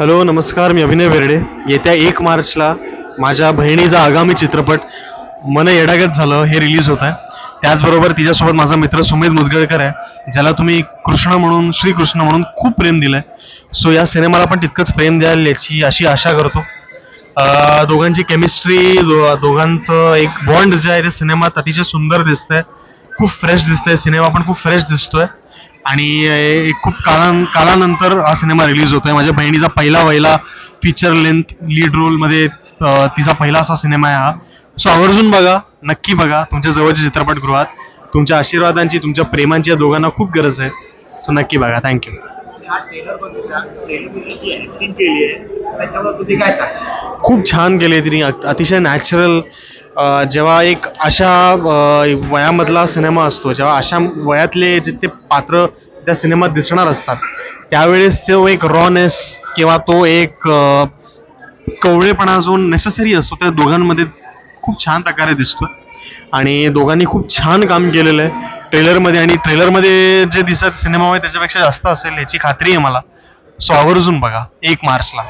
Hello नमस्कार मी अभिनय बेर्डे येत्या एक मार्चला माझ्या बहिणीचा आगामी चित्रपट मन येडागत झालं हे रिलीज होत आहे त्याचबरोबर तिच्यासोबत माझा मित्र सुमित मुदगळकर आहे ज्याला तुम्ही कृष्ण म्हणून श्रीकृष्ण म्हणून खूप प्रेम दिलंय. सो या सिनेमाला पण तितकंच प्रेम द्याल याची अशी आशा करतो. दोघांची केमिस्ट्री दोघांचं एक बॉन्ड जे आहे ते सिनेमात अतिशय सुंदर दिसतंय. खूप फ्रेश दिसतंय सिनेमा पण खूप फ्रेश दिसतोय. आणि एक खूप काळा काळानंतर हा सिनेमा रिलीज होतोय. माझ्या बहिणीचा पहिला वहिला फीचर लेंथ लीड रोलमध्ये तिचा पहिला असा सिनेमा आहे हा. सो आवर्जून बघा नक्की बघा तुमच्या जवळच्या चित्रपटगृहात. तुमच्या आशीर्वादांची तुमच्या प्रेमांची या दोघांना खूप गरज आहे. सो नक्की बघा थँक्यू काय खूप छान केले तिने अतिशय नॅचरल जेव्हा एक अशा वयामधला सिनेमा असतो जेव्हा अशा वयातले जे ते पात्र त्या सिनेमात दिसणार असतात त्यावेळेस तो एक रॉनेस किंवा तो एक कवळेपणा जो नेसेसरी असतो त्या दोघांमध्ये खूप छान प्रकारे दिसतो. आणि दोघांनी खूप छान काम केलेलं आहे. ट्रेलरमध्ये आणि ट्रेलरमध्ये जे दिसत सिनेमा आहे त्याच्यापेक्षा जास्त असेल याची खात्री आहे मला. सो आवर्जून बघा एक मार्चला.